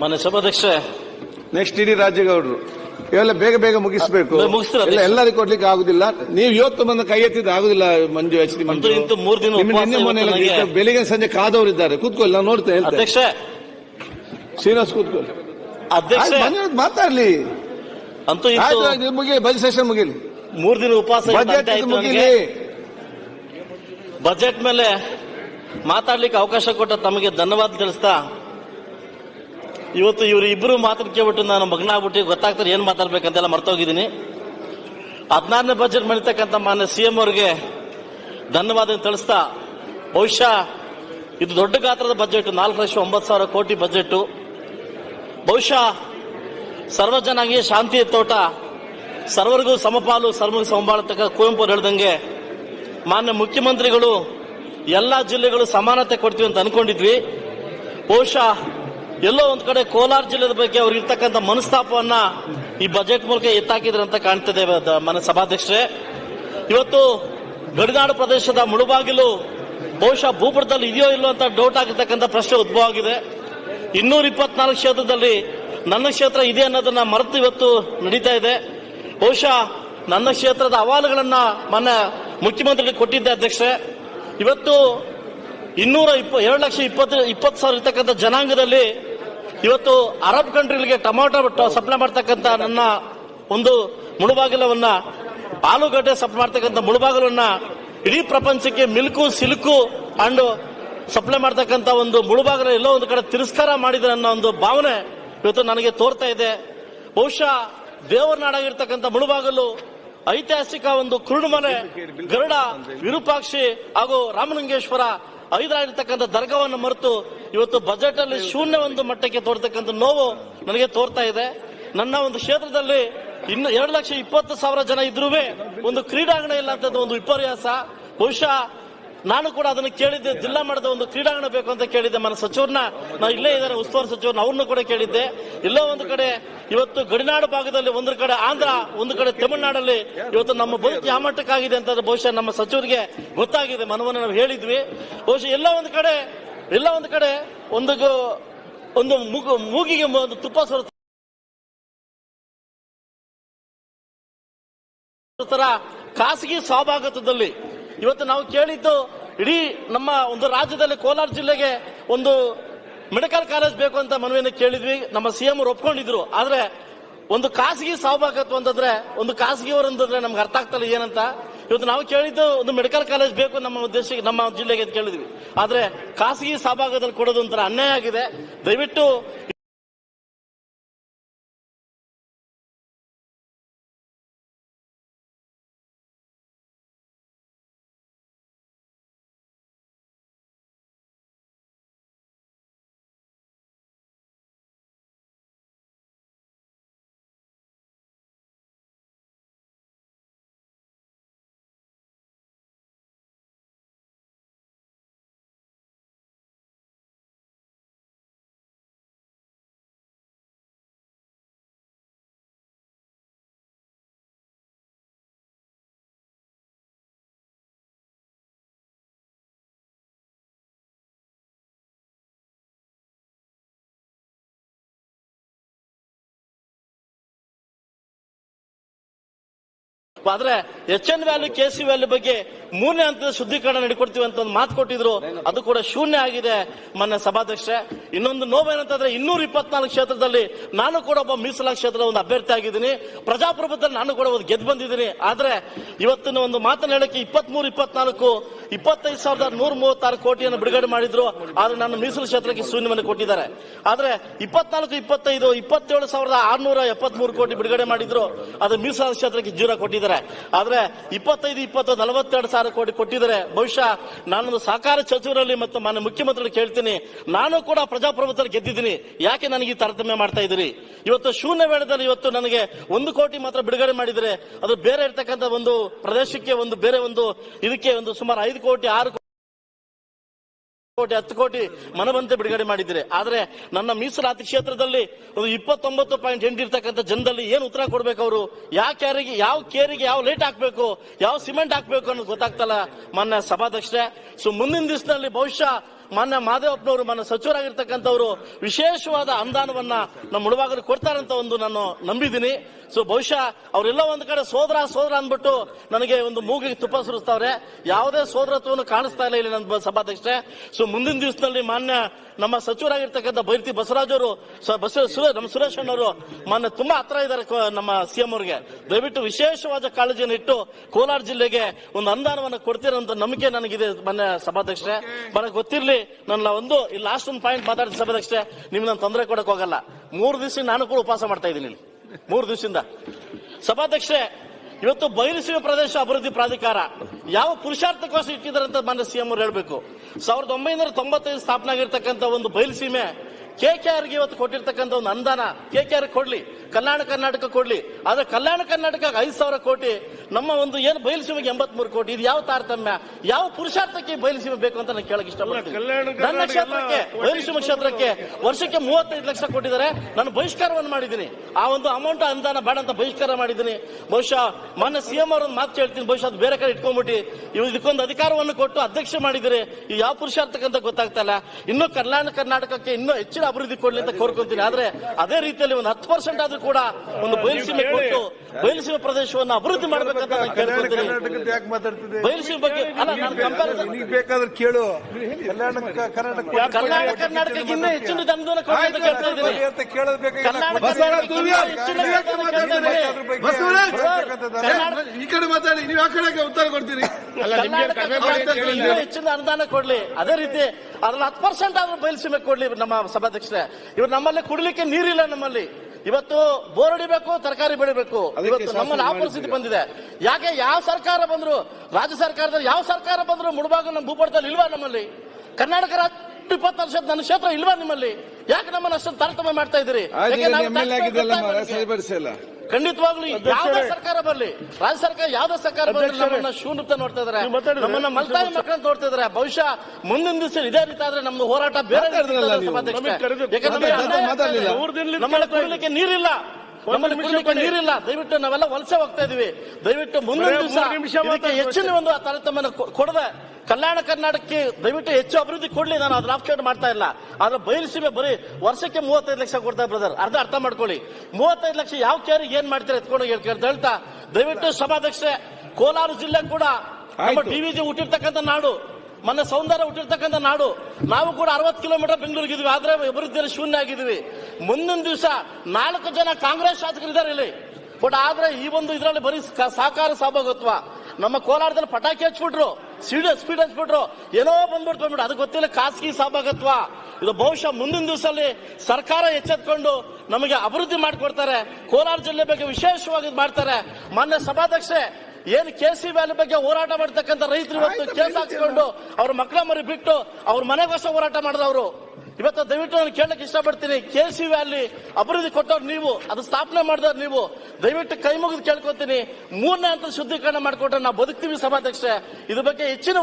ಮಾನ್ಯ ಸಭಾಧ್ಯಕ್ಷ ನೆಕ್ಸ್ಟ್ ಇಡೀ ರಾಜ್ಯಗೌಡರು. ಇವೆಲ್ಲ ಬೇಗ ಬೇಗ ಮುಗಿಸಬೇಕು? ಎಲ್ಲರಿಗೂ ಕೊಡ್ಲಿಕ್ಕೆ ಆಗುದಿಲ್ಲ. ನೀವು ಇವತ್ತು ಬಂದು ಕೈ ಎತ್ತಿದ್ದು ಆಗುದಿಲ್ಲ ಮಂಜು ಎಚ್ ಡಿ ನಿನ್ನೆ ಮೊನ್ನೆ ಬೆಳಿಗ್ಗೆ ಸಂಜೆ ಕಾದವರಿದ್ದಾರೆ ಕೂತ್ಕೊಳ್ಳಿ ನಾನು ನೋಡ್ತೇನೆ ಹೇಳ್ತೇನೆ. ಶ್ರೀನಿವಾಸ್ ಕೂತ್ಕೊಳ್ಳಿ. ಮನೆ ಮಾತಾಡ್ಲಿ. ಮುಗಿಲಿ ಬಜೆಟ್ ಸೆಷನ್ ಮುಗಿಲಿ. ಮೂರ್ ದಿನ ಉಪವಾಸ ಬಜೆಟ್ ಮೇಲೆ ಮಾತಾಡ್ಲಿಕ್ಕೆ ಅವಕಾಶ ಕೊಟ್ಟ ತಮಗೆ ಧನ್ಯವಾದ ತಿಳಿಸ್ತಾ, ಇವತ್ತು ಇವರು ಇಬ್ರು ಮಾತನ್ನ ಕೇಳ್ಬಿಟ್ಟು ನಾನು ಮಗ್ನ ಆಗ್ಬಿಟ್ಟು ಗೊತ್ತಾಗ್ತಾರೆ ಏನ್ ಮಾತಾಡ್ಬೇಕಂತೆಲ್ಲ ಮರ್ತೋಗಿದ್ದೀನಿ. ಹದಿನಾರನೇ ಬಜೆಟ್ ಮಾಡಿರ್ತಕ್ಕಂಥ ಮಾನ್ಯ ಸಿ ಎಂ ಅವರಿಗೆ ಧನ್ಯವಾದ ತಿಳಿಸ್ತಾ, ಬಹುಶಃ ಇದು ದೊಡ್ಡ ಗಾತ್ರದ ಬಜೆಟ್ ನಾಲ್ಕು ಲಕ್ಷ ಒಂಬತ್ತು ಸಾವಿರ ಕೋಟಿ ಬಜೆಟ್ ಬಹುಶಃ ಸರ್ವಜನಾಂಗೀಯ ಶಾಂತಿಯ ತೋಟ, ಸರ್ವರಿಗೂ ಸಮಪಾಲು, ಸರ್ವರಿಗೂ ಸಂಬಾಳತಕ್ಕ ಕುವೆಂಪು ಹೇಳ್ದಂಗೆ ಮಾನ್ಯ ಮುಖ್ಯಮಂತ್ರಿಗಳು ಎಲ್ಲಾ ಜಿಲ್ಲೆಗಳು ಸಮಾನತೆ ಕೊಡ್ತೀವಿ ಅಂತ ಅನ್ಕೊಂಡಿದ್ವಿ. ಬಹುಶಃ ಎಲ್ಲೋ ಒಂದ್ ಕಡೆ ಕೋಲಾರ ಜಿಲ್ಲೆದ ಬಗ್ಗೆ ಅವ್ರಿಗಿರ್ತಕ್ಕಂಥ ಮನಸ್ತಾಪವನ್ನ ಈ ಬಜೆಟ್ ಮೂಲಕ ಎತ್ತಾಕಿದ್ರು ಅಂತ ಕಾಣ್ತದೆ ಮನ ಸಭಾಧ್ಯಕ್ಷರೇ. ಇವತ್ತು ಗಡಿನಾಡು ಪ್ರದೇಶದ ಮುಳುಬಾಗಿಲು ಬಹುಶಃ ಭೂಪಟದಲ್ಲಿ ಇದೆಯೋ ಇಲ್ಲೋ ಅಂತ ಡೌಟ್ ಆಗಿರ್ತಕ್ಕಂಥ ಪ್ರಶ್ನೆ ಉದ್ಭವ ಆಗಿದೆ ಇನ್ನೂರ ಇಪ್ಪತ್ನಾಲ್ಕು ಕ್ಷೇತ್ರದಲ್ಲಿ ನನ್ನ ಕ್ಷೇತ್ರ ಇದೆ ಅನ್ನೋದನ್ನ ಮರೆತು ಇವತ್ತು ನಡೀತಾ ಇದೆ. ಬಹುಶಃ ನನ್ನ ಕ್ಷೇತ್ರದ ಅಹವಾಲುಗಳನ್ನ ಮೊನ್ನೆ ಮುಖ್ಯಮಂತ್ರಿಗಳಿಗೆ ಕೊಟ್ಟಿದ್ದೆ ಅಧ್ಯಕ್ಷರೇ. ಇವತ್ತು ಇನ್ನೂರ ಇಪ್ಪ, ಎರಡು ಲಕ್ಷ ಇಪ್ಪತ್ತು ಇಪ್ಪತ್ತು ಸಾವಿರ ಇರ್ತಕ್ಕಂಥ ಜನಾಂಗದಲ್ಲಿ ಇವತ್ತು ಅರಬ್ ಕಂಟ್ರಿಗಳಿಗೆ ಟೊಮಾಟೊ ಸಪ್ಲೈ ಮಾಡ್ತಕ್ಕಂಥ ನನ್ನ ಒಂದು ಮುಳುಬಾಗಿಲವನ್ನ, ಆಲೂಗಡ್ಡೆ ಸಪ್ಲೈ ಮಾಡ್ತಕ್ಕಂಥ ಮುಳುಬಾಗಿಲನ್ನ ಇಡೀ ಪ್ರಪಂಚಕ್ಕೆ ಮಿಲ್ಕು, ಸಿಲ್ಕು ಅಂಡ್ ಸಪ್ಲೈ ಮಾಡ್ತಕ್ಕಂಥ ಒಂದು ಮುಳುಬಾಗಿಲ ಎಲ್ಲೋ ಒಂದು ಕಡೆ ತಿರಸ್ಕಾರ ಮಾಡಿದ್ರೆ ಅನ್ನೋ ಒಂದು ಭಾವನೆ ಇವತ್ತು ನನಗೆ ತೋರ್ತಾ ಇದೆ. ಬಹುಶಃ ದೇವರ ನಾಡಾಗಿರ್ತಕ್ಕಂಥ ಮುಳುಬಾಗಲು ಐತಿಹಾಸಿಕ ಒಂದು ಕುರುಡುಮನೆ, ಗರುಡ, ವಿರೂಪಾಕ್ಷಿ ಹಾಗೂ ರಾಮಲಿಂಗೇಶ್ವರ ಐದರಾಗಿರ್ತಕ್ಕಂಥ ದರ್ಗವನ್ನು ಮರೆತು ಇವತ್ತು ಬಜೆಟ್ ಅಲ್ಲಿ ಶೂನ್ಯ ಒಂದು ಮಟ್ಟಕ್ಕೆ ತೋರ್ತಕ್ಕಂಥ ನೋವು ನನಗೆ ತೋರ್ತಾ ಇದೆ. ನನ್ನ ಒಂದು ಕ್ಷೇತ್ರದಲ್ಲಿ ಇನ್ನು ಎರಡು ಲಕ್ಷ ಇಪ್ಪತ್ತು ಸಾವಿರ ಜನ ಇದ್ರೂ ಒಂದು ಕ್ರೀಡಾಂಗಣ ಇಲ್ಲ ಅಂತ ಒಂದು ವಿಪರ್ಯಾಸ. ಬಹುಶಃ ನಾನು ಕೂಡ ಅದನ್ನು ಕೇಳಿದ್ದೆ, ಜಿಲ್ಲಾ ಮಟ್ಟದ ಒಂದು ಕ್ರೀಡಾಂಗಣ ಬೇಕು ಅಂತ ಕೇಳಿದ್ದೆ ಮನ ಸಚಿವರನ್ನ ನಾ ಇಲ್ಲೇ ಇದ್ದಾರೆ, ಉಸ್ತುವಾರಿ ಸಚಿವರನ್ನ ಅವ್ರನ್ನು ಕೂಡ ಕೇಳಿದ್ದೆ. ಇಲ್ಲೋ ಒಂದು ಕಡೆ ಇವತ್ತು ಗಡಿನಾಡು ಭಾಗದಲ್ಲಿ ಒಂದು ಕಡೆ ಆಂಧ್ರ, ಒಂದು ಕಡೆ ತಮಿಳುನಾಡಲ್ಲಿ ಇವತ್ತು ನಮ್ಮ ಬದುಕು ಯಾವ ಮಟ್ಟಕ್ಕಾಗಿದೆ ಅಂತ ಬಹುಶಃ ನಮ್ಮ ಸಚಿವರಿಗೆ ಗೊತ್ತಾಗಿದೆ, ಮನವನ್ನು ನಾವು ಹೇಳಿದ್ವಿ. ಬಹುಶಃ ಎಲ್ಲ ಒಂದು ಕಡೆ, ಎಲ್ಲ ಒಂದು ಕಡೆ ಒಂದು ಒಂದು ಮೂಗು, ಮೂಗಿಗೆ ಒಂದು ತುಪ್ಪ ಸುರ ತರ ಖಾಸಗಿ ಸಹಭಾಗಿತ್ವದಲ್ಲಿ ಇವತ್ತು ನಾವು ಕೇಳಿದ್ದು ಇಡೀ ನಮ್ಮ ಒಂದು ರಾಜ್ಯದಲ್ಲಿ ಕೋಲಾರ ಜಿಲ್ಲೆಗೆ ಒಂದು ಮೆಡಿಕಲ್ ಕಾಲೇಜ್ ಬೇಕು ಅಂತ ಮನವಿಯನ್ನು ಕೇಳಿದ್ವಿ. ನಮ್ಮ ಸಿಎಂ ಒಪ್ಕೊಂಡಿದ್ರು. ಆದ್ರೆ ಒಂದು ಖಾಸಗಿ ಸಹಭಾಗತ್ವ ಅಂತಂದ್ರೆ, ಒಂದು ಖಾಸಗಿಯವರು ಅಂತಂದ್ರೆ ನಮ್ಗೆ ಅರ್ಥ ಆಗ್ತಲ್ಲ ಏನಂತ. ಇವತ್ತು ನಾವು ಕೇಳಿದ್ದು ಒಂದು ಮೆಡಿಕಲ್ ಕಾಲೇಜ್ ಬೇಕು ನಮ್ಮ ದೇಶಕ್ಕೆ ನಮ್ಮ ಜಿಲ್ಲೆಗೆ ಅಂತ ಕೇಳಿದ್ವಿ. ಆದ್ರೆ ಖಾಸಗಿ ಸಹಭಾಗದಲ್ಲಿ ಕೊಡೋದು ಒಂಥರ ಅನ್ಯಾಯ ಆಗಿದೆ. ದಯವಿಟ್ಟು ಆದ್ರೆ H N value K C value ಬಗ್ಗೆ ಮೂರನೇ ಹಂತದ ಶುದ್ಧೀಕರಣ ನಡ್ಕೊಡ್ತೀವಿ ಅಂತ ಒಂದು ಮಾತು ಕೊಟ್ಟಿದ್ರು. ಅದು ಕೂಡ ಶೂನ್ಯ ಆಗಿದೆ ಮೊನ್ನೆ ಸಭಾಧ್ಯಕ್ಷೆ ಇನ್ನೊಂದು ನೋವೇನಂತಂದ್ರೆ ಇನ್ನೂರ ಇಪ್ಪತ್ನಾಲ್ಕು ಕ್ಷೇತ್ರದಲ್ಲಿ ನಾನು ಕೂಡ ಒಬ್ಬ ಮೀಸಲಾತಿ ಕ್ಷೇತ್ರದ ಒಂದು ಅಭ್ಯರ್ಥಿ ಆಗಿದ್ದೀನಿ. ಪ್ರಜಾಪ್ರಭುತ್ವದಲ್ಲಿ ನಾನು ಕೂಡ ಒಂದು ಗೆದ್ದು ಬಂದಿದ್ದೀನಿ. ಆದ್ರೆ ಇವತ್ತಿನ ಒಂದು ಮಾತನ್ನ ಹೇಳಕ್ಕೆ ಇಪ್ಪತ್ಮೂರು, ಇಪ್ಪತ್ನಾಲ್ಕು, ಇಪ್ಪತ್ತೈದು ಸಾವಿರದ ನೂರ ಮೂವತ್ತಾರು ಕೋಟಿಯನ್ನು ಬಿಡುಗಡೆ ಮಾಡಿದ್ರು. ಆದ್ರೆ ನನ್ನ ಮೀಸಲು ಕ್ಷೇತ್ರಕ್ಕೆ ಶೂನ್ಯವನ್ನು ಕೊಟ್ಟಿದ್ದಾರೆ. ಆದ್ರೆ ಇಪ್ಪತ್ನಾಲ್ಕು, ಇಪ್ಪತ್ತೈದು, ಇಪ್ಪತ್ತೇಳು ಸಾವಿರದ ಆರ್ನೂರ ಎಪ್ಪತ್ಮೂರು ಕೋಟಿ ಬಿಡುಗಡೆ ಮಾಡಿದ್ರು. ಅದು ಮೀಸಲಾತಿ ಕ್ಷೇತ್ರಕ್ಕೆ ಜೀರೋ ಕೊಟ್ಟಿದ್ದಾರೆ. ಆದ್ರೆ ಇಪ್ಪತ್ತೈದು, ಇಪ್ಪತ್ತು, ನಲವತ್ತೆರಡು ಸಾವಿರ ಕೋಟಿ ಕೊಟ್ಟಿದ್ದಾರೆ. ಬಹುಶಃ ನಾನೊಂದು ಸಹಕಾರ ಸಚಿವರಲ್ಲಿ ಮತ್ತು ಮಾನ್ಯ ಮುಖ್ಯಮಂತ್ರಿ ಕೇಳ್ತೀನಿ. ನಾನು ಕೂಡ ಪ್ರಜಾಪ್ರಭುತ್ವ ಗೆದ್ದಿದ್ದೀನಿ. ಯಾಕೆ ನನಗೆ ಈ ತಾರತಮ್ಯ ಮಾಡ್ತಾ ಇದ್ದೀರಿ? ಇವತ್ತು ಶೂನ್ಯ ವೇಳೆದಲ್ಲಿ ಇವತ್ತು ನನಗೆ ಒಂದು ಕೋಟಿ ಮಾತ್ರ ಬಿಡುಗಡೆ ಮಾಡಿದರೆ ಅದು ಬೇರೆ ಇರ್ತಕ್ಕಂಥ ಒಂದು ಪ್ರದೇಶಕ್ಕೆ ಒಂದು, ಬೇರೆ ಒಂದು ಇದಕ್ಕೆ ಒಂದು ಸುಮಾರು ಐದು ಕೋಟಿ, ಆರು ಕೋಟಿ, ಹತ್ತು ಕೋಟಿ ಮನವಂತೆ ಬಿಡುಗಡೆ ಮಾಡಿದ್ದೀರಿ ಆದ್ರೆ ನನ್ನ ಮೀಸಲಾತಿ ಕ್ಷೇತ್ರದಲ್ಲಿ ಒಂದು ಇಪ್ಪತ್ತೊಂಬತ್ತು ಪಾಯಿಂಟ್ ಎಂಟು ಇರ್ತಕ್ಕಂಥ ಜನದಲ್ಲಿ ಏನು ಉತ್ತರ ಕೊಡ್ಬೇಕು ಅವರು? ಯಾವ ಕ್ಯಾರಿಗೆ, ಯಾವ ಕೇರಿಗೆ ಯಾವ ಲೇಟ್ ಹಾಕ್ಬೇಕು, ಯಾವ ಸಿಮೆಂಟ್ ಹಾಕ್ಬೇಕು ಅನ್ನೋದು ಗೊತ್ತಾಗ್ತಲ್ಲ ಮೊನ್ನೆ ಸಭಾಧ್ಯಕ್ಷರೇ. ಸೊ ಮುಂದಿನ ದಿವಸದಲ್ಲಿ ಬಹುಶಃ ಮಾನ್ಯ ಮಾದೇವಪ್ಪನವರು ಮಾನ್ಯ ಸಚಿವರಾಗಿರ್ತಕ್ಕಂಥವ್ರು ವಿಶೇಷವಾದ ಅನುದಾನವನ್ನ ನಮ್ಮ ಮುಳುಬಾಗಲು ಕೊಡ್ತಾರಂತ ಒಂದು ನಾನು ನಂಬಿದ್ದೀನಿ. ಸೊ ಬಹುಶಃ ಅವರೆಲ್ಲ ಒಂದು ಕಡೆ ಸೋದರ ಸೋದರ ಅಂದ್ಬಿಟ್ಟು ನನಗೆ ಒಂದು ಮೂಗಿಗೆ ತುಪ್ಪ ಸುರಿಸ್ತಾವ್ರೆ. ಯಾವುದೇ ಸೋದರತ್ವವನ್ನು ಕಾಣಿಸ್ತಾ ಇಲ್ಲ ಇಲ್ಲಿ ನನ್ನ ಸಭಾಧ್ಯಕ್ಷೆ ಸೊ ಮುಂದಿನ ದಿವಸದಲ್ಲಿ ಮಾನ್ಯ ನಮ್ಮ ಸಚಿವರಾಗಿರ್ತಕ್ಕಂಥ ಬೈರತಿ ಬಸವರಾಜ್ ಅವರು ಸ- ಬಸವ ಸುರೇ- ನಮ್ಮ ಸುರೇಶ್ ಅಣ್ಣವರು ಮಾನ್ಯ ತುಂಬಾ ಹತ್ರ ಇದ್ದಾರೆ ನಮ್ಮ ಸಿಎಂ ಅವರಿಗೆ. ದಯವಿಟ್ಟು ವಿಶೇಷವಾದ ಕಾಳಜಿಯನ್ನು ಇಟ್ಟು ಕೋಲಾರ ಜಿಲ್ಲೆಗೆ ಒಂದು ಅನುದಾನವನ್ನು ಕೊಡ್ತೀರಂತ ನಂಬಿಕೆ ನನಗಿದೆ ಮಾನ್ಯ ಸಭಾಧ್ಯಕ್ಷರೇ. ನನಗೆ ಗೊತ್ತಿರ್ಲಿ ನನ್ನ ಒಂದು, ಈ ಲಾಸ್ಟ್ ಒಂದು ಪಾಯಿಂಟ್ ಮಾತಾಡಿದ ಸಭಾಧ್ಯಕ್ಷೆ ನಿಮ್ಗೆ ನಾನು ತೊಂದರೆ ಕೊಡಕ್ ಹೋಗಲ್ಲ. ಮೂರು ದಿವಸ ನಾನು ಕೂಡ ಉಪವಾಸ ಮಾಡ್ತಾ ಇದ್ದೀನಿ ಇಲ್ಲಿ. ಮೂರು ದಿವಸದಿಂದ. ಸಭಾಧ್ಯಕ್ಷೆ ಇವತ್ತು ಬಯಲುಸೀಮೆ ಪ್ರದೇಶ ಅಭಿವೃದ್ಧಿ ಪ್ರಾಧಿಕಾರ ಯಾವ ಪುರುಷಾರ್ಥಕ್ಕೋಸ್ಕರ ಇಟ್ಟಿದ್ದಾರೆ ಅಂತ ಮಾನ್ಯ ಸಿಎಂ ಅವರು ಹೇಳಬೇಕು. ಸಾವಿರದ ಒಂಬೈನೂರ ತೊಂಬತ್ತೈದು ಸ್ಥಾಪನೆ ಆಗಿರ್ತಕ್ಕಂಥ ಒಂದು ಬಯಲುಸೀಮೆ, ಕೆ ಕೆ ಆರ್ಗೆ ಇವತ್ತು ಕೊಟ್ಟಿರ್ತಕ್ಕಂಥ ಒಂದು ಅನುದಾನ, ಕೆ ಕೆ ಆರ್ ಕೊಡ್ಲಿ. ಕಲ್ಯಾಣ ಕರ್ನಾಟಕ ಕೊಡ್ಲಿ. ಆದ್ರೆ ಕಲ್ಯಾಣ ಕರ್ನಾಟಕ ಐದು ಸಾವಿರ ಕೋಟಿ ನಮ್ಮ ಒಂದು ಏನು ಬಯಲುಸೀಮೆಗೆ ಎಂಬತ್ಮೂರು ಕೋಟಿ ಇದು ಯಾವ ತಾರತಮ್ಯ ಯಾವ ಪುರುಷಾರ್ಥಕ್ಕೆ ಬಯಲುಸೀಮೆ ಬೇಕು ಅಂತ ನಾನು ಕೇಳಕ್ಕೆ ಇಷ್ಟಪಡ್ತೀನಿ. ನನ್ನ ಕ್ಷೇತ್ರಕ್ಕೆ ಬಯಲುಸೀಮೆ ಕ್ಷೇತ್ರಕ್ಕೆ ವರ್ಷಕ್ಕೆ ಮೂವತ್ತೈದು ಲಕ್ಷ ಕೊಟ್ಟಿದ್ದಾರೆ. ನಾನು ಬಹಿಷ್ಕಾರವನ್ನು ಮಾಡಿದ್ದೀನಿ. ಆ ಒಂದು ಅಮೌಂಟ್ ಅನುದಾನ ಬೇಡ ಅಂತ ಬಹಿಷ್ಕಾರ ಮಾಡಿದ್ದೀನಿ. ಬಹುಶಃ ಮೊನ್ನೆ ಸಿಎಂ ಅವರ ಒಂದು ಮಾತು ಹೇಳ್ತೀನಿ ಬಹುಶಃ ಅದು ಬೇರೆ ಕಡೆ ಇಟ್ಕೊಂಡ್ಬಿಟ್ಟು. ಇವ್ ಇದಕ್ಕೊಂದು ಅಧಿಕಾರವನ್ನು ಕೊಟ್ಟು ಅಧ್ಯಕ್ಷ ಮಾಡಿದ್ರೆ. ಈ ಯಾವ ಪುರುಷಾರ್ಥಕ್ಕಂತ ಗೊತ್ತಾಗ್ತಲ್ಲ ಇನ್ನು ಕಲ್ಯಾಣ ಕರ್ನಾಟಕಕ್ಕೆ ಇನ್ನೂ ಹೆಚ್ಚಿನ ಅಭಿವೃದ್ಧಿ ಕೊಡ್ಲಿ ಅಂತ ಕೋರ್ಕೊಂತೀನಿ. ಆದ್ರೆ ಅದೇ ರೀತಿಯಲ್ಲಿ ಒಂದು ಹತ್ತು ಪರ್ಸೆಂಟ್ ಆದ್ರೂ ಕೂಡ ಒಂದು ಬಯಲುಸೀಮೆ ಕೊಟ್ಟು ಬಯಲುಸೀಮೆ ಪ್ರದೇಶವನ್ನು ಅಭಿವೃದ್ಧಿ ಮಾಡಬೇಕಂತ ನಾನು ಕೇಳ್ಕೊತೀನಿ. ಬಯಲುಸೀಮೆ ಬಗ್ಗೆ ಅಲ್ಲ ನಾನು ಕಂಪ್ಯಾರಿಸನ್ ಬೇಕಾದ್ರೆ ಕೇಳು. ಕಲ್ಯಾಣ ಕರ್ನಾಟಕ ಕರ್ನಾಟಕಕ್ಕೆ ಇನ್ನೂ ಹೆಚ್ಚಿನ ಅನುದಾನ ಕೊಡಿ ಅಂತ ಕೇಳ್ತಾ ಇದ್ದೀನಿ. ಅಂತ ಕೇಳೋದ್ ಕರ್ನಾಟಕ ಈ ಕಡೆ ಮಾತಾಡಿ ನೀವು ಆ ಕಡೆಗೆ ಉತ್ತರ ಕೊಡ್ತೀರಿ. ಹೆಚ್ಚಿನ ಅನುದಾನ ಕೊಡ್ಲಿ. ಅದೇ ರೀತಿ ಅದ್ರಲ್ಲಿ ಹತ್ತು ಪರ್ಸೆಂಟ್ ಆದ್ರೂ ಬಯಲು ಕೊಡ್ಲಿ ನಮ್ಮ ಸಭಾಧ್ಯಕ್ಷರೇ. ಇವ್ರು ನಮ್ಮಲ್ಲಿ ಕುಡಿಲಿಕ್ಕೆ ನೀರಿಲ್ಲ ನಮ್ಮಲ್ಲಿ. ಇವತ್ತು ಬೋರ್ ಹೊಡಿಬೇಕು ತರಕಾರಿ ಬೆಳಿಬೇಕು. ಇವತ್ತು ನಮ್ಮಲ್ಲಿ ಆ ಪರಿಸ್ಥಿತಿ ಬಂದಿದೆ. ಯಾಕೆ ಯಾವ ಸರ್ಕಾರ ಬಂದ್ರು ರಾಜ್ಯ ಸರ್ಕಾರದಲ್ಲಿ ಯಾವ ಸರ್ಕಾರ ಬಂದ್ರು ಮುಳುಬಾಗ ನಮ್ಮ ಭೂಪಟದಲ್ಲಿ ಇಲ್ವಾ ನಮ್ಮಲ್ಲಿ? ಕರ್ನಾಟಕ ರಾಜ್ಯ ಇಪ್ಪತ್ತು ವರ್ಷದ ನನ್ನ ಕ್ಷೇತ್ರ ಇಲ್ವಾ ನಿಮ್ಮಲ್ಲಿ? ಯಾಕೆ ನಮ್ಮನ್ನ ಅಷ್ಟೊಂದು ತಾರತಮ್ಯ ಮಾಡ್ತಾ ಇದ್ದೀರಿ? ಖಂಡಿತವಾಗ್ಲೂ ಯಾವ್ದೇ ಸರ್ಕಾರ ಬರ್ಲಿ ರಾಜ್ಯ ಸರ್ಕಾರ ಯಾವ್ದೇ ಸರ್ಕಾರ ಬರ್ಲಿ ನಮ್ಮನ್ನ ಶೂನ್ಯತೆ ನೋಡ್ತಾ ಇದಾರೆ ನಮ್ಮನ್ನ ಮಲ್ತಾಯಿ ಮಕ್ಕಳನ್ನ ನೋಡ್ತಾ ಇದಾರೆ ಬಹುಶಃ ಮುಂದಿನ ದಿವಸ ಇದೇ ರೀತಿ ಆದ್ರೆ ನಮ್ದು ಹೋರಾಟ ಬೇರೆ ಯಾಕಂದ್ರೆ ಕುಡಿಲಿಕ್ಕೆ ನೀರಿಲ್ಲ. ನಮ್ಮಲ್ಲಿ ನಿಮಿಷ ಕುಡಿಲಿಕ್ಕೆ ಕೊಡಿ. ನೀರಿಲ್ಲ. ದಯವಿಟ್ಟು ನಾವೆಲ್ಲ ವಲಸೆ ಹೋಗ್ತಾ ಇದೀವಿ. ದಯವಿಟ್ಟು ಮುಂದಿನ ದಿವಸ ಹೆಚ್ಚಿನ ಒಂದು ತರತಮನ ಕೊಡದೆ ಕಲ್ಯಾಣ ಕರ್ನಾಟಕಕ್ಕೆ ದಯವಿಟ್ಟು ಹೆಚ್ಚು ಅಭಿವೃದ್ಧಿ ಕೊಡ್ಲಿ. ನಾನು ಅದ್ರ ಆಪ್ಷನ್ ಮಾಡ್ತಾ ಇಲ್ಲ. ಆದ್ರೆ ಬಯಲುಸೀಮೆ ಬರೀ ವರ್ಷಕ್ಕೆ ಮೂವತ್ತೈದು ಲಕ್ಷ ಕೊಡ್ತಾ ಬ್ರದರ್. ಅರ್ಧ ಅರ್ಥ ಮಾಡ್ಕೊಳ್ಳಿ. ಮೂವತ್ತೈದು ಲಕ್ಷ ಯಾವ ಕೇರಿ ಏನ್ ಮಾಡ್ತಾರೆ ಎತ್ಕೊಂಡು ಹೇಳ್ತಾರೆ ಹೇಳ್ತಾ ದಯವಿಟ್ಟು ಸಭಾಧ್ಯಕ್ಷೆ ಕೋಲಾರ ಜಿಲ್ಲೆ ಕೂಡ ನಮ್ಮ. ಡಿವಿಜಿ ಹುಟ್ಟಿರ್ತಕ್ಕಂಥ ನಾಡು. ಮೊನ್ನೆ ಸೌಂದರ್ಯ ಹುಟ್ಟಿರ್ತಕ್ಕಂಥ ನಾಡು. ನಾವು ಕೂಡ ಅರವತ್ತು ಕಿಲೋಮೀಟರ್ ಬೆಂಗಳೂರಿಗೆ ಇದ್ವಿ ಆದ್ರೆ ಅಭಿವೃದ್ಧಿಯಲ್ಲಿ ಶೂನ್ಯ ಆಗಿದ್ವಿ ಮುಂದಿನ ದಿವಸ ನಾಲ್ಕು ಜನ ಕಾಂಗ್ರೆಸ್ ಶಾಸಕರಿದ್ದಾರೆ ಇಲ್ಲಿ. ಬಟ್ ಆದ್ರೆ ಈ ಒಂದು ಇದರಲ್ಲಿ ಬರೀ ಸಹಕಾರ ಸಹಭಾಗತ್ವ. ನಮ್ಮ ಕೋಲಾರದಲ್ಲಿ ಪಟಾಕಿ ಹಚ್ಬಿಟ್ರು ಸ್ಪೀಡ್ ಸ್ಪೀಡ್ ಹಚ್ಬಿಟ್ರು ಏನೋ ಬಂದ್ಬಿಟ್ಟು ಬಂದ್ಬಿಟ್ಟು ಅದು ಗೊತ್ತಿಲ್ಲ. ಖಾಸಗಿ ಸಹಭಾಗತ್ವ. ಇದು ಬಹುಶಃ ಮುಂದಿನ ದಿವಸದಲ್ಲಿ ಸರ್ಕಾರ ಎಚ್ಚೆತ್ಕೊಂಡು ನಮಗೆ ಅಭಿವೃದ್ಧಿ ಮಾಡಿಕೊಡ್ತಾರೆ. ಕೋಲಾರ ಜಿಲ್ಲೆ ಬಗ್ಗೆ ವಿಶೇಷವಾಗಿ ಮಾಡ್ತಾರೆ. ಮಾನ್ಯ ಸಭಾಧ್ಯಕ್ಷೆ ಏನು ಕೆ ಸಿ ವ್ಯಾಲಿ ಬಗ್ಗೆ ಹೋರಾಟ ಮಾಡ್ತಕ್ಕಂಥ ರೈತರು ಇವತ್ತು ಕೇಸ್ ಹಾಕಿಕೊಂಡು ಅವ್ರ ಮಕ್ಕಳ ಮರಿ ಬಿಟ್ಟು ಅವ್ರ ಮನೆಗೋಸ್ಕರ ಹೋರಾಟ ಮಾಡಿದವರು ಇವತ್ತು ದಯವಿಟ್ಟು ನಾನು ಕೇಳಕ್ ಇಷ್ಟಪಡ್ತೀನಿ ಕೆ ಸಿ ವ್ಯಾಲಿ ಅಭಿವೃದ್ಧಿ ಕೊಟ್ಟವ್ರು ನೀವು ಅದು ಸ್ಥಾಪನೆ ಮಾಡಿದವ್ರು ನೀವು. ದಯವಿಟ್ಟು ಕೈ ಮುಗಿದು ಕೇಳ್ಕೊತೀನಿ ಮೂರನೇ ಹಂತ ಶುದ್ಧೀಕರಣ ಮಾಡಿಕೊಟ್ರೆ ನಾವು ಬದುಕ್ತೀವಿ ಸಭಾಧ್ಯಕ್ಷ ಇದ್ರ ಬಗ್ಗೆ ಹೆಚ್ಚಿನ